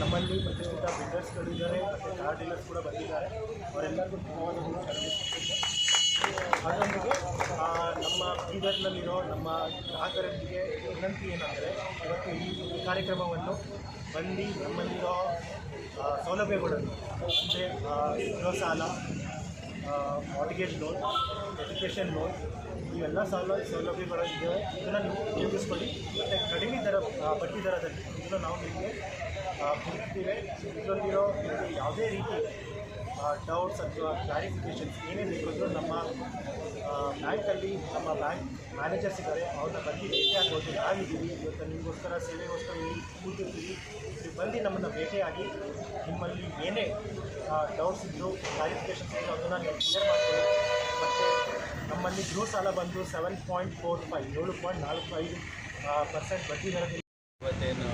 ನಮ್ಮಲ್ಲಿ ಪ್ರತಿಷ್ಠಿತ ಬಿಲ್ಡರ್ಸ್ಗಳಿದ್ದಾರೆ ಮತ್ತು ಕಾರ್ ಡೀಲರ್ಸ್ ಕೂಡ ಬಂದಿದ್ದಾರೆ. ಅವರೆಲ್ಲರಿಗೂ ಧನ್ಯವಾದಗಳು ಅದರೊಂದಿಗೆ ನಮ್ಮ ಬೀದರ್ನಲ್ಲಿರೋ ನಮ್ಮ ಗ್ರಾಹಕರೊಂದಿಗೆ ವಿನಂತಿ ಏನಂದರೆ, ಇವತ್ತು ಈ ಕಾರ್ಯಕ್ರಮವನ್ನು ಬಂದು ನಮ್ಮಲ್ಲಿರೋ ಸೌಲಭ್ಯಗಳನ್ನು, ಅಂದರೆ ಗೃಹ ಸಾಲ ಮಾರ್ಟಿಗೇಜ್ ಲೋನ್ ಎಜುಕೇಷನ್ ಲೋನ್ ಇವೆಲ್ಲ ಸಾಲ, ಸೌಲಭ್ಯಗಳು ಇದ್ದಾವೆ ಇದನ್ನು ನೀವು ಉಪಯೋಗಿಸ್ಕೊಳ್ಳಿ. ಮತ್ತು ಕಡಿಮೆ ದರ ಬಡ್ಡಿ ದರದಲ್ಲಿ ಇದನ್ನು ನಾವು ನಿಮಗೆ ಕೊಡ್ತೀವಿ ಇದರಲ್ಲಿರೋ ಯಾವುದೇ ರೀತಿ ಡೌಟ್ಸ್ ಅಥವಾ ಕ್ಲಾರಿಫಿಕೇಷನ್ಸ್ ಏನೇ ಬೇಕಿದ್ರು ನಮ್ಮ ಬ್ಯಾಂಕಲ್ಲಿ ನಮ್ಮ ಬ್ಯಾಂಕ್ ಮ್ಯಾನೇಜರ್ಸ್ ಇದ್ದಾರೆ ಅವ್ರನ್ನ ಬಂದು ಭೇಟಿ ಆಗ್ಬೋದು. ನಾವಿದ್ದೀವಿ. ಇವತ್ತು ನಿಮಗೋಸ್ಕರ, ಸೇವೆಗೋಸ್ಕರ ಇಲ್ಲಿ ಕೂತಿರ್ತೀವಿ. ನೀವು ಬಂದು ನಮ್ಮನ್ನು ಭೇಟಿಯಾಗಿ ನಿಮ್ಮಲ್ಲಿ ಏನೇ ಡೌಟ್ಸ್ ಇದ್ದರು ಕ್ಲಾರಿಫಿಕೇಷನ್ಸ್ ಇದ್ದರೂ ಅದನ್ನು ನೀವು ಕ್ಲಿಯರ್ ಮಾಡ್ತೀವಿ ಮತ್ತು ನಮ್ಮಲ್ಲಿ ಗೃಹ ಸಾಲ ಬಂದು ಸೆವೆನ್ ಪಾಯಿಂಟ್ ಫೋರ್ ಫೈವ್ ಏಳು ಪಾಯಿಂಟ್ ನಾಲ್ಕು ಐದು ಪರ್ಸೆಂಟ್ ಬಡ್ಡಿ ದರದಲ್ಲಿ ಇವತ್ತೇನು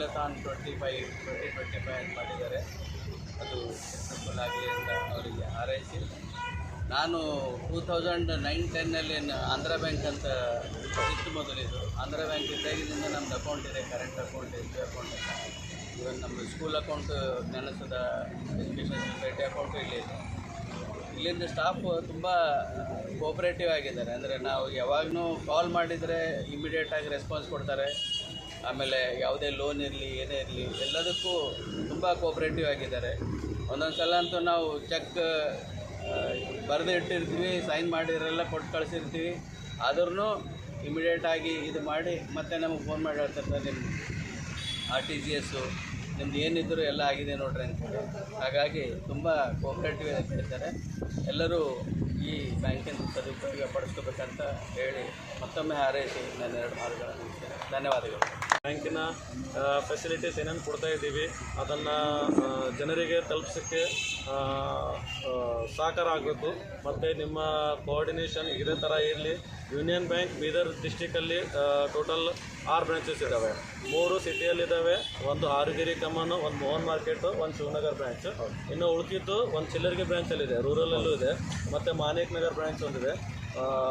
retailathon twenty five twenty twenty five ಅಂತ ಮಾಡಿದ್ದಾರೆ. ಅದು ಸಕ್ಸಸ್ಫುಲ್ ಆಗಲಿ ಅಂತ ಅವರಿಗೆ ಹಾರೈಸಿ. ನಾನು ಟೂ ತೌಸಂಡ್ ನೈನ್ ಟೆನ್ನಲ್ಲಿ ಆಂಧ್ರ ಬ್ಯಾಂಕ್ ಅಂತ ಇತ್ತು ಮೊದಲಿದ್ದು. ಆಂಧ್ರ ಬ್ಯಾಂಕ್ ಇದ್ದಾಗಿನಿಂದ ನಮ್ಮದು ಅಕೌಂಟ್ ಇದೆ current account S B account even ನಮ್ಮ ಸ್ಕೂಲ್ ಅಕೌಂಟ್ ನೆನಸದ ಎಜುಕೇಷನ್ ಸೊಸೈಟಿ ಅಕೌಂಟು ಇಲ್ಲಿ ಇದೆ. ಇಲ್ಲಿಂದ ಸ್ಟಾಫ್ ತುಂಬ ಕೋಪರೇಟಿವ್ ಆಗಿದ್ದಾರೆ. ಅಂದರೆ ನಾವು ಯಾವಾಗಲೂ ಕಾಲ್ ಮಾಡಿದರೆ ಇಮಿಡಿಯೇಟಾಗಿ ರೆಸ್ಪಾನ್ಸ್ ಕೊಡ್ತಾರೆ. ಆಮೇಲೆ ಯಾವುದೇ ಲೋನ್ ಇರಲಿ, ಏನೇ ಇರಲಿ, ಎಲ್ಲದಕ್ಕೂ ತುಂಬ ಕೋಪ್ರೇಟಿವ್ ಆಗಿದ್ದಾರೆ. ಒಂದೊಂದು ಸಲ ಅಂತೂ ನಾವು ಚೆಕ್ ಬರೆದು ಇಟ್ಟಿರ್ತೀವಿ ಸೈನ್ ಮಾಡಿದ್ರೆಲ್ಲ ಕೊಟ್ಟು ಕಳಿಸಿರ್ತೀವಿ. ಆದ್ರೂ ಇಮಿಡಿಯೇಟಾಗಿ ಇದು ಮಾಡಿ ಮತ್ತೆ ನಮಗೆ ಫೋನ್ ಮಾಡಿ ಹೇಳ್ತಾರೆ ನಿಮ್ಮ ಆರ್ ಟಿ ಜಿ ಎಸ್ಸು ನಿಮ್ದು ಏನಿದ್ರು ಎಲ್ಲ ಆಗಿದೆ ನೋಡ್ರಿ ಅಂತೇಳಿ ಹಾಗಾಗಿ ತುಂಬ ಕೋಪ್ರೇಟಿವ್ ಆಗಿರ್ತಾರೆ ಎಲ್ಲರೂ ಈ ಬ್ಯಾಂಕಿನ ಸದುಪಯೋಗ ಪಡಿಸ್ಕೋಬೇಕಂತ ಹೇಳಿ ಮತ್ತೊಮ್ಮೆ ಹಾರೈಸಿ ನಾನು ಎರಡು ಮಾತುಗಳನ್ನು ಧನ್ಯವಾದಗಳು. ಬ್ಯಾಂಕಿನ ಫೆಸಿಲಿಟೀಸ್ ಏನೇನು ಕೊಡ್ತಾ ಇದ್ದೀವಿ, ಅದನ್ನು ಜನರಿಗೆ ತಲುಪಿಸೋಕ್ಕೆ ಸಹಕಾರ ಆಗಬೇಕು ಮತ್ತು ನಿಮ್ಮ ಕೋಆರ್ಡಿನೇಷನ್ ಇದೇ ಥರ ಇರಲಿ. ಯೂನಿಯನ್ ಬ್ಯಾಂಕ್ ಬೀದರ್ ಡಿಸ್ಟಿಕಲ್ಲಿ ಟೋಟಲ್ ಆರು ಬ್ರಾಂಚಸ್ ಇದ್ದಾವೆ. ಮೂರು ಸಿಟಿಯಲ್ಲಿದ್ದಾವೆ, ಒಂದು ಆರುಗಿರಿ ಕಮಾನು ಒಂದು ಮೋಹನ್ ಮಾರ್ಕೆಟು, ಒಂದು ಶಿವನಗರ್ ಬ್ರಾಂಚ್ ಇನ್ನು ಉಳ್ಕಿದ್ದು ಒಂದು ಚಿಲ್ಲರ್ಗಿ ಬ್ರಾಂಚಲ್ಲಿದೆ ರೂರಲಲ್ಲೂ ಇದೆ. ಮತ್ತು ಮಾನಿಕ್ ನಗರ್ ಬ್ರಾಂಚ್ ಒಂದಿದೆ.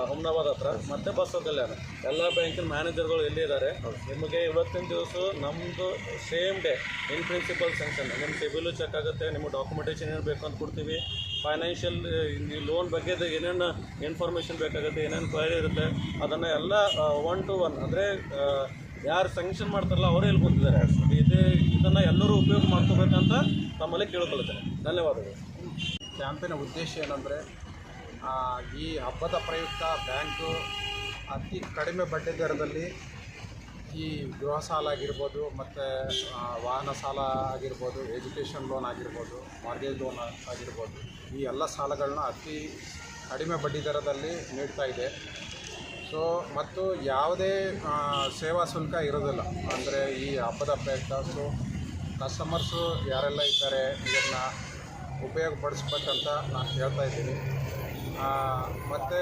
ಹುಮ್ನಾಬಾದ್ ಹತ್ರ. ಮತ್ತೆ ಬಸವ ಕಲ್ಯಾಣ. ಎಲ್ಲ ಬ್ಯಾಂಕಿನ ಮ್ಯಾನೇಜರ್ಗಳು ಇಲ್ಲಿ ಇದ್ದಾರೆ ನಿಮಗೆ ಇವತ್ತಿನ ದಿವಸ ನಮ್ಮದು same day in principle sanction ನಿಮ್ಮ ಸಿಬಿಲು ಚೆಕ್ ಆಗುತ್ತೆ ನಿಮ್ಮ ಡಾಕ್ಯುಮೆಂಟೇಷನ್ ಏನೇನು ಬೇಕು ಅಂತ ಕೊಡ್ತೀವಿ. ಫೈನಾನ್ಷಿಯಲ್ ಲೋನ್ ಬಗ್ಗೆ ಏನೇನು ಇನ್ಫಾರ್ಮೇಷನ್ ಬೇಕಾಗುತ್ತೆ, ಏನೇನು ಕ್ವೈರಿ ಇರುತ್ತೆ, ಅದನ್ನು ಎಲ್ಲ ಒನ್ ಟು ಒನ್ ಅಂದರೆ ಯಾರು ಸಂಕ್ಷನ್ ಮಾಡ್ತಾರಲ್ಲ, ಅವರೇ ಇಲ್ಲಿ ಕೂತಿದ್ದಾರೆ ಇದು, ಇದನ್ನು ಎಲ್ಲರೂ ಉಪಯೋಗ ಮಾಡ್ಕೋಬೇಕಂತ ನಮ್ಮಲ್ಲಿ ಕೇಳ್ಕೊಳ್ತಾರೆ ಧನ್ಯವಾದಗಳು. ಕ್ಯಾಂಪಿನ ಉದ್ದೇಶ ಏನಂದರೆ ಈ ಹಬ್ಬದ ಪ್ರಯುಕ್ತ ಬ್ಯಾಂಕು ಅತಿ ಕಡಿಮೆ ಬಡ್ಡಿ ದರದಲ್ಲಿ ಈ ಗೃಹ ಸಾಲ ಆಗಿರ್ಬೋದು, ಮತ್ತು ವಾಹನ ಸಾಲ ಆಗಿರ್ಬೋದು ಎಜುಕೇಷನ್ ಲೋನ್ ಆಗಿರ್ಬೋದು ಮಾರ್ಗೇಜ್ ಲೋನ್ ಆಗಿರ್ಬೋದು, ಈ ಎಲ್ಲ ಸಾಲಗಳನ್ನ ಅತಿ ಕಡಿಮೆ ಬಡ್ಡಿ ದರದಲ್ಲಿ ನೀಡ್ತಾ ಇದೆ. ಸೊ ಮತ್ತು ಯಾವುದೇ ಸೇವಾ ಶುಲ್ಕ ಇರೋದಿಲ್ಲ. ಅಂದರೆ ಈ ಹಬ್ಬದ ಪ್ರಯುಕ್ತ ಸೊ ಕಸ್ಟಮರ್ಸು ಯಾರೆಲ್ಲ ಇದ್ದಾರೆ, ಇದನ್ನು ಉಪಯೋಗಪಡಿಸ್ಬೇಕಂತ ನಾನು ಹೇಳ್ತಾ ಇದ್ದೀನಿ. ಮತ್ತು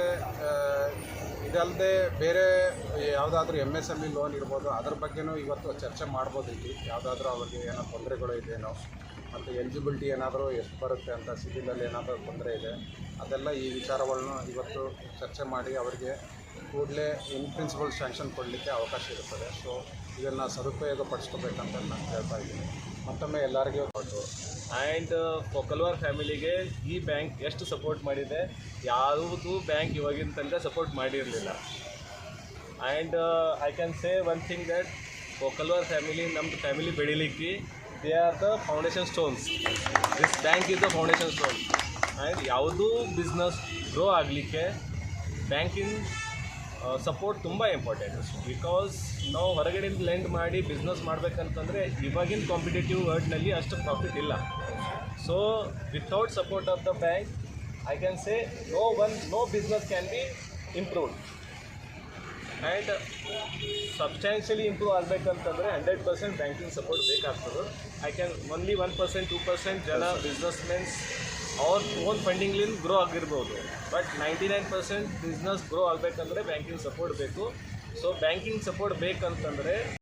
ಇದಲ್ಲದೆ ಬೇರೆ ಯಾವುದಾದ್ರೂ M S M E loan ಇರ್ಬೋದು, ಅದ್ರ ಬಗ್ಗೆನೂ ಇವತ್ತು ಚರ್ಚೆ ಮಾಡ್ಬೋದು ಇಲ್ಲಿ ಯಾವುದಾದ್ರೂ ಅವ್ರಿಗೆ ಏನೋ ತೊಂದರೆಗಳು ಇದೆಯೇನೋ ಮತ್ತು ಎಲಿಜಿಬಿಲಿಟಿ ಏನಾದರೂ ಎಷ್ಟು ಬರುತ್ತೆ ಅಂತ ಸಿಟಿಲಲ್ಲಿ ಏನಾದರೂ ತೊಂದರೆ ಇದೆ, ಅದೆಲ್ಲ ಈ ವಿಚಾರಗಳನ್ನು ಇವತ್ತು ಚರ್ಚೆ ಮಾಡಿ ಅವರಿಗೆ ಕೂಡಲೇ ಇನ್ ಪ್ರಿನ್ಸಿಪಲ್ ಸ್ಯಾಂಕ್ಷನ್ ಕೊಡಲಿಕ್ಕೆ ಅವಕಾಶ ಇರುತ್ತದೆ. ಸೊ ಇದನ್ನು ಸದುಪಯೋಗ ಪಡಿಸ್ಕೋಬೇಕಂತ ನಾನು ಹೇಳ್ತಾ ಇದ್ದೀನಿ. ಮತ್ತೊಮ್ಮೆ ಎಲ್ಲರಿಗೂ ಕೊಟ್ಟು. ಆ್ಯಂಡ್ ಕೊಕಲ್ವಾರ್ ಫ್ಯಾಮಿಲಿಗೆ ಈ ಬ್ಯಾಂಕ್ ಎಷ್ಟು ಸಪೋರ್ಟ್ ಮಾಡಿದೆ? ಯಾವುದೂ ಬ್ಯಾಂಕ್ ಇವಾಗಿನ ತನಕ ಸಪೋರ್ಟ್ ಮಾಡಿರಲಿಲ್ಲ. And I can say one thing that ಕೊಕಲ್ವಾರ್ family ನಮ್ಮದು ಫ್ಯಾಮಿಲಿ ಬೆಳಿಲಿಕ್ಕೆ they are the foundation stones this bank is the foundation stones and ಯಾವುದೂ ಬಿಸ್ನೆಸ್ ಗ್ರೋ ಆಗಲಿಕ್ಕೆ ಬ್ಯಾಂಕಿನ ಸಪೋರ್ಟ್ ತುಂಬ ಇಂಪಾರ್ಟೆಂಟ್ ಬಿಕಾಸ್ ನಾವು ಹೊರಗಡೆಯಿಂದ ಲೆಂಡ್ ಮಾಡಿ ಬಿಸ್ನೆಸ್ ಮಾಡಬೇಕಂತಂದರೆ ಇವಾಗಿನ ಕಾಂಪಿಟೇಟಿವ್ ವರ್ಲ್ಡ್ನಲ್ಲಿ ಅಷ್ಟು ಪ್ರಾಫಿಟ್ ಇಲ್ಲ. So without support of the bank I can say no one no business can be improved and substantially improve ಆಗಬೇಕಂತಂದರೆ hundred percent banking support ಬೇಕಾಗ್ತದೆ. I can only one percent two percent ಜನ business mens ಅವ್ರ own ಫಂಡಿಂಗ್ಲಿಂದ grow ಆಗಿರ್ಬೋದು. But ninety nine percent business grow ಆಗಬೇಕಂದ್ರೆ banking support ಬೇಕು. So banking support ಬೇಕಂತಂದರೆ